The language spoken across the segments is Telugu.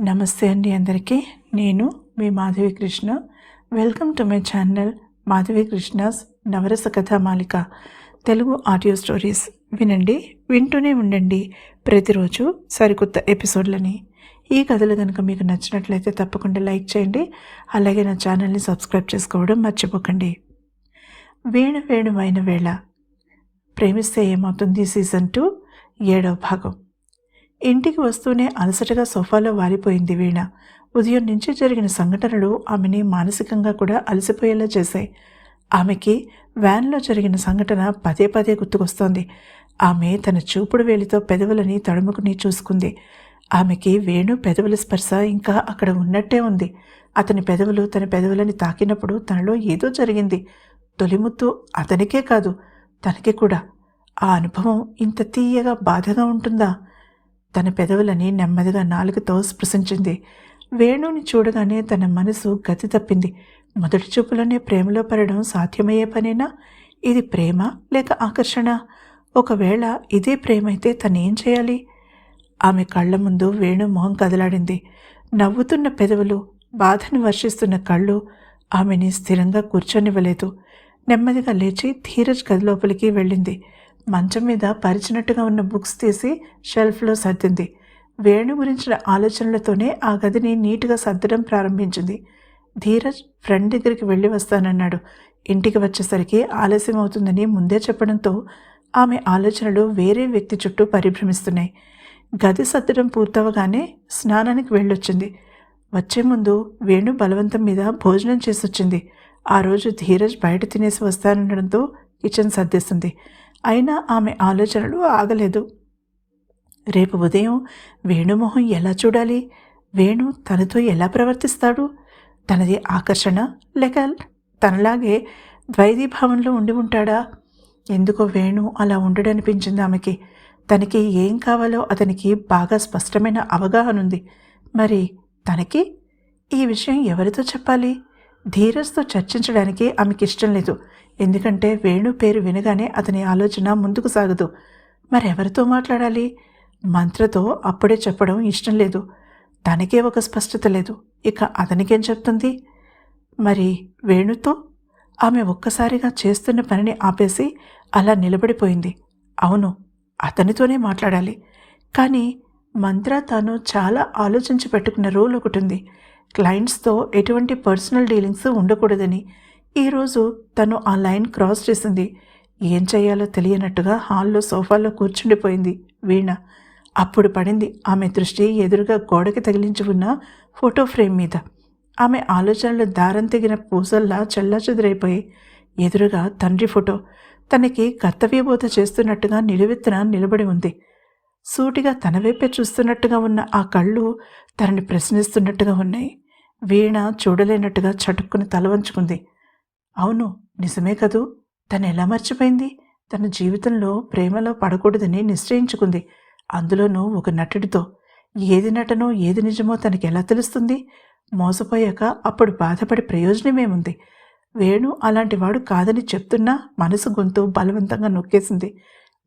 నమస్తే అండి అందరికీ. నేను మీ Madhavi Krishna. Welcome to my channel Madhavi Krishna's నవరస కథామాలిక తెలుగు ఆడియో స్టోరీస్ వినండి వింటూనే ఉండండి ప్రతిరోజు సరికొత్త ఎపిసోడ్లని. ఈ కథలు కనుక మీకు నచ్చినట్లయితే తప్పకుండా లైక్ చేయండి అలాగే నా ఛానల్ని సబ్స్క్రైబ్ చేసుకోవడం మర్చిపోకండి. వేణు వేణువైన వేళ. ప్రేమిస్తే ఏమవుతుంది? సీజన్ టూ ఏడవ భాగం. ఇంటికి వస్తూనే అలసటగా సోఫాలో వాలిపోయింది వీణ. ఉదయం నుంచి జరిగిన సంఘటనలు ఆమెని మానసికంగా కూడా అలసిపోయేలా చేశాయి. ఆమెకి వ్యాన్లో జరిగిన సంఘటన పదే పదే గుర్తుకొస్తోంది. ఆమె తన చూపుడు వేలితో పెదవులని తడుముకుని చూసుకుంది. ఆమెకి వేణు పెదవుల స్పర్శ ఇంకా అక్కడ ఉన్నట్టే ఉంది. అతని పెదవులు తన పెదవులని తాకినప్పుడు తనలో ఏదో జరిగింది. తొలిముత్తు అతనికే కాదు తనకి కూడా. ఆ అనుభవం ఇంత తీయగా బాధగా ఉంటుందా? తన పెదవులని నెమ్మదిగా నాలుగుతో స్పృశించింది. వేణుని చూడగానే తన మనసు గతి తప్పింది. మొదటి చూపులోనే ప్రేమలో పడడం సాధ్యమయ్యే పనేనా? ఇది ప్రేమ లేక ఆకర్షణ? ఒకవేళ ఇదే ప్రేమైతే తనేం చేయాలి? ఆమె కళ్ళ ముందు వేణు మొహం కదలాడింది. నవ్వుతున్న పెదవులు బాధను వర్షిస్తున్న కళ్ళు ఆమెని స్థిరంగా కూర్చొనివ్వలేదు. నెమ్మదిగా లేచి ధీరజ్ గది లోపలికి వెళ్ళింది. మంచం మీద పరిచినట్టుగా ఉన్న బుక్స్ తీసి షెల్ఫ్లో సర్దింది. వేణు గురించిన ఆలోచనలతోనే ఆ గదిని నీట్గా సర్దడం ప్రారంభించింది. ధీరజ్ ఫ్రెండ్ దగ్గరికి వెళ్ళి వస్తానన్నాడు. ఇంటికి వచ్చేసరికి ఆలస్యం అవుతుందని ముందే చెప్పడంతో ఆమె ఆలోచనలు వేరే వ్యక్తి చుట్టూ పరిభ్రమిస్తున్నాయి. గది సర్దడం పూర్తవగానే స్నానానికి వెళ్ళొచ్చింది. వచ్చే ముందు వేణు బలవంతం మీద భోజనం చేసొచ్చింది. ఆ రోజు ధీరజ్ బయట తినేసి వస్తానడంతో కిచెన్ సర్దేస్తుంది అయినా ఆమె ఆలోచనలు ఆగలేదు. రేపు ఉదయం వేణుమోహం ఎలా చూడాలి? వేణు తనతో ఎలా ప్రవర్తిస్తాడు? తనది ఆకర్షణ లేక తనలాగే ద్వైదీభావంలో ఉండి ఉంటాడా? ఎందుకో వేణు అలా ఉండడనిపించింది ఆమెకి. తనకి ఏం కావాలో అతనికి బాగా స్పష్టమైన అవగాహన ఉంది మరి తనకి? ఈ విషయం ఎవరితో చెప్పాలి? ధీరజ్తో చర్చించడానికి ఆమెకి ఇష్టం లేదు. ఎందుకంటే వేణు పేరు వినగానే అతని ఆలోచన ముందుకు సాగదు. మరెవరితో మాట్లాడాలి? మంత్రతో అప్పుడే చెప్పడం ఇష్టం లేదు. తనకే ఒక స్పష్టత లేదు. ఇక అతనికేం చెప్తుంది? మరి వేణుతో? ఆమె ఒక్కసారిగా చేస్తున్న పనిని ఆపేసి అలా నిలబడిపోయింది. అవును అతనితోనే మాట్లాడాలి. కానీ మంత్ర తాను చాలా ఆలోచించి పెట్టుకున్న రూల్ ఒకటి ఉంది. క్లయింట్స్తో ఎటువంటి పర్సనల్ డీలింగ్స్ ఉండకూడదని ఈరోజు తను ఆ లైన్ క్రాస్ చేసింది. ఏం చేయాలో తెలియనట్టుగా హాల్లో సోఫాలో కూర్చుండిపోయింది వీణ. అప్పుడు పడింది ఆమె దృష్టి ఎదురుగా గోడకి తగిలించి ఉన్న ఫోటో ఫ్రేమ్ మీద. ఆమె ఆలోచనలు దారం తెగిన పూసల్లా చెల్లాచెదురైపోయి ఎదురుగా తండ్రి ఫోటో తనకి కర్తవ్యబోధ చేస్తున్నట్టుగా నిలువెత్తున నిలబడి ఉంది. సూటిగా తన వైపే చూస్తున్నట్టుగా ఉన్న ఆ కళ్ళు తనని ప్రశ్నిస్తున్నట్టుగా ఉన్నాయి. వీణ చూడలేనట్టుగా చటుక్కుని తల వంచుకుంది. అవును నిజమే కదూ? తను ఎలా మర్చిపోయింది? తన జీవితంలో ప్రేమలో పడకూడదని నిశ్చయించుకుంది. అందులోనూ ఒక నటుడితో. ఏది నటనో ఏది నిజమో తనకి ఎలా తెలుస్తుంది? మోసపోయాక అప్పుడు బాధపడి ప్రయోజనమేముంది? వేణు అలాంటివాడు కాదని చెప్తున్నా మనసు గొంతు బలవంతంగా నొక్కేసింది.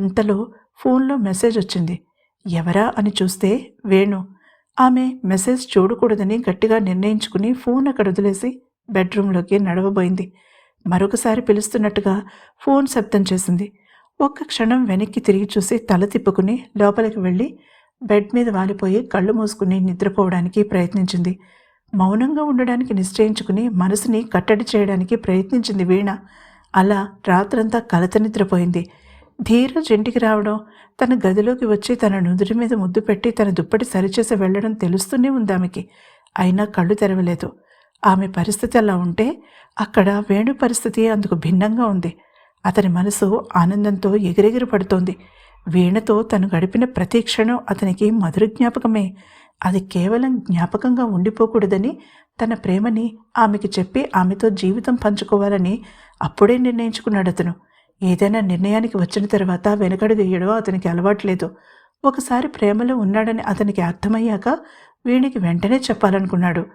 ఇంతలో ఫోన్లో మెసేజ్ వచ్చింది ఎవరా అని చూస్తే వేణు. ఆమె మెసేజ్ చూడకూడదని గట్టిగా నిర్ణయించుకుని ఫోన్ అక్కడ వదిలేసి బెడ్రూమ్లోకి నడవబోయింది. మరొకసారి పిలుస్తున్నట్టుగా ఫోన్ శబ్దం చేసింది. ఒక్క క్షణం వెనక్కి తిరిగి చూసి తల తిప్పుకుని లోపలికి వెళ్ళి బెడ్ మీద వాలిపోయి కళ్ళు మూసుకుని నిద్రపోవడానికి ప్రయత్నించింది. మౌనంగా ఉండడానికి నిశ్చయించుకుని మనసుని కట్టడి చేయడానికి ప్రయత్నించింది వీణ. అలా రాత్రంతా కలత నిద్రపోయింది. ధీరజ్ ఇంటికి రావడం తన గదిలోకి వచ్చి తన నుదుటి మీద ముద్దు పెట్టి తన దుప్పటి సరిచేసి వెళ్ళడం తెలుస్తూనే ఉంది ఆమెకి. అయినా కళ్ళు తెరవలేదు. ఆమె పరిస్థితి అలా ఉంటే అక్కడ వేణు పరిస్థితి అందుకు భిన్నంగా ఉంది. అతని మనసు ఆనందంతో ఎగిరెగిరి పడుతోంది. వీణతో తను గడిపిన ప్రతి క్షణం అతనికి మధుర జ్ఞాపకమే. అది కేవలం జ్ఞాపకంగా ఉండిపోకూడదని తన ప్రేమని ఆమెకి చెప్పి ఆమెతో జీవితం పంచుకోవాలని అప్పుడే నిర్ణయించుకున్నాడు అతను ఏదైనా నిర్ణయానికి వచ్చిన తర్వాత వెనకడు వేయడం అతనికి అలవాట్లేదు. ఒకసారి ప్రేమలో ఉన్నాడని అతనికి అర్థమయ్యాక వీణికి వెంటనే చెప్పాలనుకున్నాడు.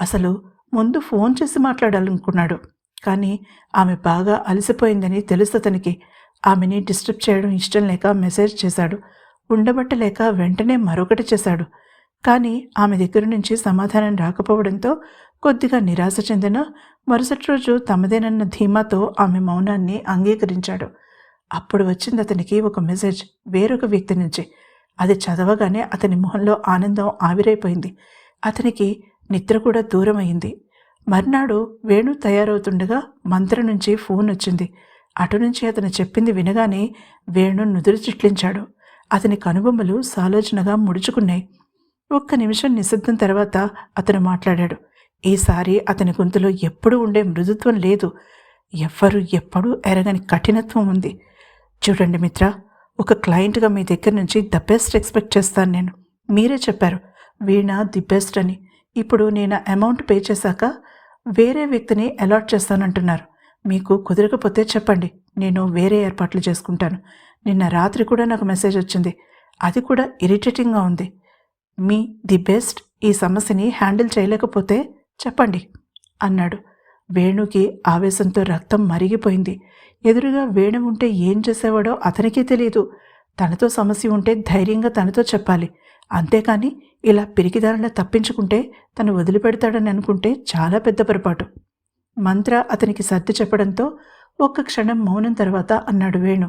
అసలు ముందు ఫోన్ చేసి మాట్లాడాలనుకున్నాడు. కానీ ఆమె బాగా అలసిపోయిందని తెలుసు అతనికి. ఆమెని డిస్టర్బ్ చేయడం ఇష్టం లేక మెసేజ్ చేశాడు. ఉండబట్టలేక వెంటనే మరొకటి చేశాడు. కానీ ఆమె దగ్గర నుంచి సమాధానం రాకపోవడంతో కొద్దిగా నిరాశ చెందిన మరుసటి రోజు తమదేనన్న ధీమాతో ఆమె మౌనాన్ని అంగీకరించాడు. అప్పుడు వచ్చింది అతనికి ఒక మెసేజ్ వేరొక వ్యక్తి నుంచి. అది చదవగానే అతని మొహంలో ఆనందం ఆవిరైపోయింది. అతనికి నిద్ర కూడా దూరమైంది మర్నాడు వేణు తయారవుతుండగా మంత్ర నుంచి ఫోన్ వచ్చింది. అటు నుంచి అతను చెప్పింది వినగానే వేణు నుదురు చిట్లించాడు. అతని కనుబొమ్మలు సాలోచనగా ముడుచుకున్నాయి. ఒక్క నిమిషం నిశ్శబ్దం తర్వాత అతను మాట్లాడాడు. ఈసారి అతని గొంతులో ఎప్పుడూ ఉండే మృదుత్వం లేదు. ఎవ్వరు ఎప్పుడూ ఎరగని కఠినత్వం ఉంది. చూడండి మిత్ర ఒక క్లయింట్గా మీ దగ్గర నుంచి ద బెస్ట్ ఎక్స్పెక్ట్ చేస్తాను నేను. మీరే చెప్పారు వీణ ది బెస్ట్ అని. ఇప్పుడు నేను అమౌంట్ పే చేశాక వేరే వ్యక్తిని అలాట్ చేస్తానంటున్నారు. మీకు కుదరకపోతే చెప్పండి నేను వేరే ఏర్పాట్లు చేసుకుంటాను. నిన్న రాత్రి కూడా నాకు మెసేజ్ వచ్చింది. అది కూడా ఇరిటేటింగ్గా ఉంది. మీ ది బెస్ట్ ఈ సమస్యని హ్యాండిల్ చేయలేకపోతే చెప్పండి అన్నాడు. వేణుకి ఆవేశంతో రక్తం మరిగిపోయింది. ఎదురుగా వేణు ఉంటే ఏం చేసేవాడో అతనికే తెలియదు తనతో సమస్య ఉంటే ధైర్యంగా తనతో చెప్పాలి. అంతేకాని ఇలా పిరికిదారిలా తప్పించుకుంటే తను వదిలిపెడతాడని అనుకుంటే చాలా పెద్ద పొరపాటు. మంత్ర అతనికి సర్ది చెప్పడంతో ఒక్క క్షణం మౌనం తర్వాత అన్నాడు వేణు.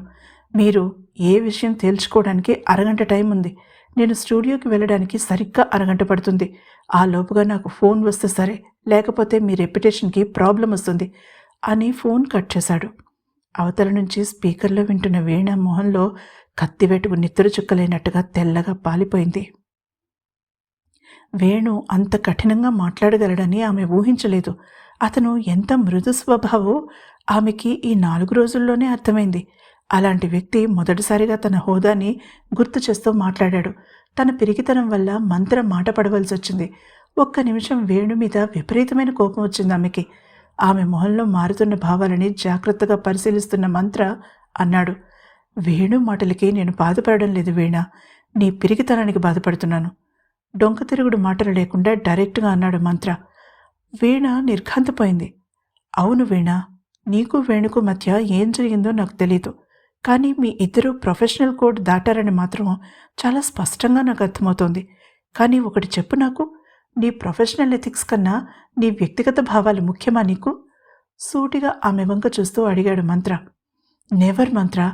మీరు ఏ విషయం తేల్చుకోవడానికి అరగంట టైం ఉంది. నేను స్టూడియోకి వెళ్ళడానికి సరిగ్గా అరగంట పడుతుంది. ఆ లోపుగా నాకు ఫోన్ వస్తే సరే లేకపోతే మీ రెప్యుటేషన్కి ప్రాబ్లం వస్తుంది అని ఫోన్ కట్ చేశాడు. అవతల నుంచి స్పీకర్లో వింటున్న వీణ మొహంలో కత్తివేటుకు నిద్ర చుక్కలేనట్టుగా తెల్లగా పాలిపోయింది. వేణు అంత కఠినంగా మాట్లాడగలడని ఆమె ఊహించలేదు. అతను ఎంత మృదు స్వభావో ఆమెకి ఈ నాలుగు రోజుల్లోనే అర్థమైంది. అలాంటి వ్యక్తి మొదటిసారిగా తన హోదాని గుర్తు చేస్తూ మాట్లాడాడు. తన పిరికితనం వల్ల మంత్ర మాట పడవలసి వచ్చింది. ఒక్క నిమిషం వేణు మీద విపరీతమైన కోపం వచ్చింది ఆమెకి. ఆమె మొహంలో మారుతున్న భావాలని జాగ్రత్తగా పరిశీలిస్తున్న మంత్ర అన్నాడు. వేణు మాటలకి నేను బాధపడడం లేదు వీణ. నీ పిరికితనానికి బాధపడుతున్నాను. డొంక తిరుగుడు మాటలు లేకుండా డైరెక్ట్గా అన్నాడు మంత్ర. వీణ నిర్ఘాంతపోయింది. అవును వీణ నీకు వేణుకు మధ్య ఏం జరిగిందో నాకు తెలీదు. కానీ మీ ఇద్దరు ప్రొఫెషనల్ కోడ్ దాటారని మాత్రం చాలా స్పష్టంగా నాకు అర్థమవుతోంది. కానీ ఒకటి చెప్పు నాకు. నీ ప్రొఫెషనల్ ఎథిక్స్ కన్నా నీ వ్యక్తిగత భావాలు ముఖ్యమా నీకు? సూటిగా ఆమె వంక చూస్తూ అడిగాడు మంత్ర. నెవర్ మంత్ర.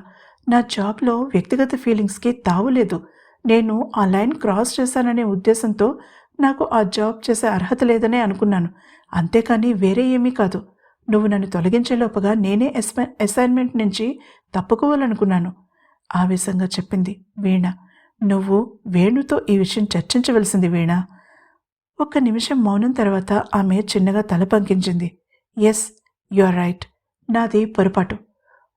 నా జాబ్లో వ్యక్తిగత ఫీలింగ్స్కి తావులేదు నేను ఆ లైన్ క్రాస్ చేశాననే ఉద్దేశంతో నాకు ఆ జాబ్ చేసే అర్హత లేదనే అనుకున్నాను. అంతేకాని వేరే ఏమీ కాదు. నువ్వు నన్ను తొలగించేలోపుగా నేనే అసైన్మెంట్ నుంచి తప్పుకోవాలనుకున్నాను ఆవేశంగా చెప్పింది వీణ. నువ్వు వేణుతో ఈ విషయం చర్చించవలసింది వీణ. ఒక్క నిమిషం మౌనం తర్వాత ఆమె చిన్నగా తల పంకించింది. ఎస్ యు ఆర్ రైట్ నాది పొరపాటు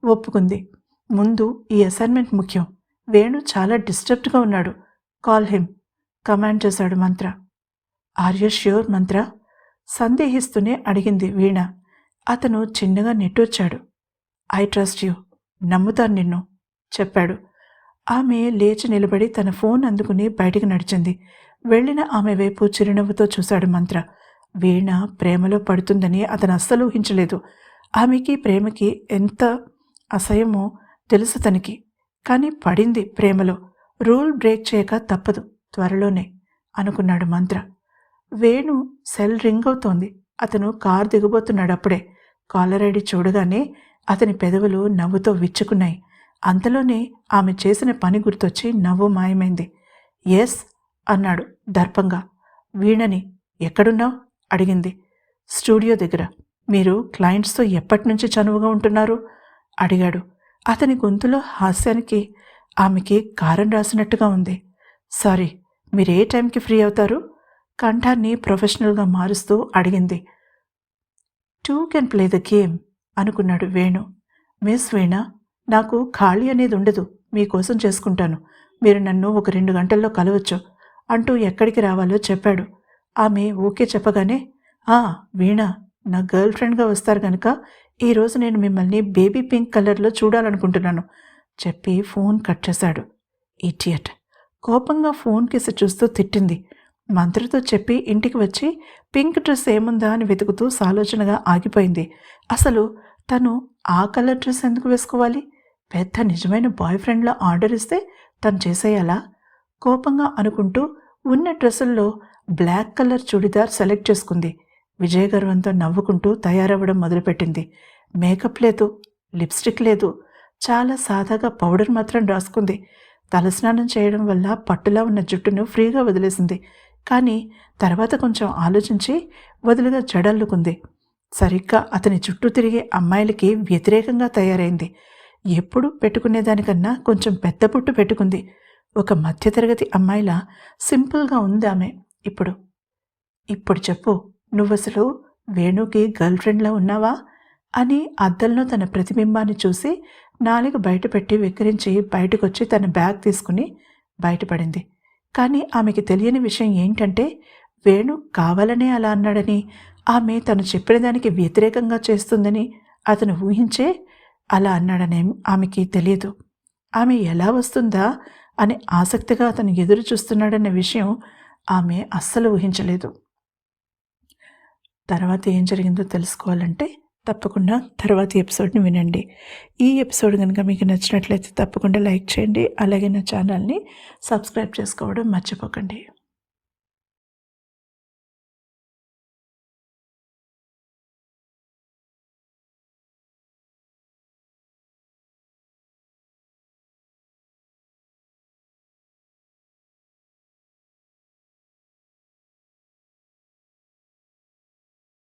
ఒప్పుకుంది. ముందు ఈ అసైన్మెంట్ ముఖ్యం. వేణు చాలా డిస్టర్బ్డ్గా ఉన్నాడు. కాల్ హిమ్ కమాండ్ చేశాడు మంత్ర. ఆర్ యు ష్యూర్ మంత్ర? సందేహిస్తూనే అడిగింది వీణ. అతను చిన్నగా నెట్టొచ్చాడు ఐ ట్రస్ట్ యూ. నమ్ముతాను నిన్ను చెప్పాడు. ఆమె లేచి నిలబడి తన ఫోన్ అందుకుని బయటికి నడిచింది. వెళ్ళిన ఆమె వైపు చిరునవ్వుతో చూశాడు మంత్ర. వీణ ప్రేమలో పడుతుందని అతను అస్సలు ఊహించలేదు. ఆమెకి ప్రేమకి ఎంత అసహ్యమో తెలుసు తనకి. కానీ పడింది ప్రేమలో. రూల్ బ్రేక్ చేయక తప్పదు. త్వరలోనే అనుకున్నాడు మంత్ర. వేణు సెల్ రింగ్ అవుతోంది. అతను కారు దిగబోతున్నాడు అప్పుడే. కాలర్ ఐడి చూడగానే అతని పెదవులు నవ్వుతో విచ్చుకున్నాయి. అంతలోనే ఆమె చేసిన పని గుర్తొచ్చి నవ్వు మాయమైంది. ఎస్ అన్నాడు దర్పంగా. వీణని ఎక్కడున్నావు? అడిగింది. స్టూడియో దగ్గర. మీరు క్లయింట్స్తో ఎప్పటి నుంచి చనువుగా ఉంటున్నారు? అడిగాడు. అతని గొంతులో హాస్యానికి ఆమెకి కారం రాసినట్టుగా ఉంది. సారీ మీరు ఏ టైంకి ఫ్రీ అవుతారు? కంఠాన్ని ప్రొఫెషనల్గా మారుస్తూ అడిగింది. Two can play the game అనుకున్నాడు వేణు. మిస్ వీణ నాకు ఖాళీ అనేది ఉండదు. మీకోసం చేసుకుంటాను. మీరు నన్ను ఒక రెండు గంటల్లో కలవచ్చు అంటూ ఎక్కడికి రావాలో చెప్పాడు. ఆమె ఓకే చెప్పగానే ఆ వీణ నా గర్ల్ ఫ్రెండ్గా వస్తారు కనుక ఈరోజు నేను మిమ్మల్ని బేబీ పింక్ కలర్లో చూడాలనుకుంటున్నాను చెప్పి ఫోన్ కట్ చేశాడు. ఇటియట్ కోపంగా ఫోన్ కేసి చూస్తూ తిట్టింది. మంత్రితో చెప్పి ఇంటికి వచ్చి పింక్ డ్రెస్ ఏముందా? అని వెతుకుతూ సాలోచనగా ఆగిపోయింది. అసలు తను ఆ కలర్ డ్రెస్ ఎందుకు వేసుకోవాలి? పెద్ద నిజమైన బాయ్ ఫ్రెండ్లో ఆర్డర్ ఇస్తే తను చేసేయాలా? కోపంగా అనుకుంటూ ఉన్న డ్రెస్సుల్లో బ్లాక్ కలర్ చుడిదార్ సెలెక్ట్ చేసుకుంది. విజయ గర్వంతో నవ్వుకుంటూ తయారవ్వడం మొదలుపెట్టింది. మేకప్ లేదు లిప్స్టిక్ లేదు. చాలా సాదాగా పౌడర్ మాత్రం రాసుకుంది. తలస్నానం చేయడం వల్ల పట్టులా ఉన్న జుట్టును ఫ్రీగా వదిలేసింది. కానీ తర్వాత కొంచెం ఆలోచించి వదులుగా జడల్లుకుంది సరిగ్గా అతని చుట్టూ తిరిగే అమ్మాయిలకి వ్యతిరేకంగా తయారైంది. ఎప్పుడు పెట్టుకునేదానికన్నా కొంచెం పెద్ద పుట్టు పెట్టుకుంది. ఒక మధ్యతరగతి అమ్మాయిలా సింపుల్గా ఉంది ఆమె ఇప్పుడు. ఇప్పుడు చెప్పు నువ్వసలు వేణుకి గర్ల్ ఫ్రెండ్లా ఉన్నావా? అని అద్దంలో తన ప్రతిబింబాన్ని చూసి నాలుగు బయటపెట్టి విక్రించి బయటకొచ్చి తన బ్యాగ్ తీసుకుని బయటపడింది. కానీ ఆమెకి తెలియని విషయం ఏంటంటే వేణు కావాలనే అలా అన్నాడని ఆమె తను చెప్పిన దానికి వ్యతిరేకంగా చేస్తుందని అతను ఊహించే అలా అన్నాడనే ఆమెకి తెలియదు. ఆమె ఎలా వస్తుందా అని ఆసక్తిగా అతను ఎదురు చూస్తున్నాడన్న విషయం ఆమె అస్సలు ఊహించలేదు. తర్వాత ఏం జరిగిందో తెలుసుకోవాలంటే తప్పకుండా తర్వాతి ఎపిసోడ్ని వినండి. ఈ ఎపిసోడ్ కనుక మీకు నచ్చినట్లయితే తప్పకుండా లైక్ చేయండి. అలాగే నా ఛానల్ని సబ్స్క్రైబ్ చేసుకోవడం మర్చిపోకండి.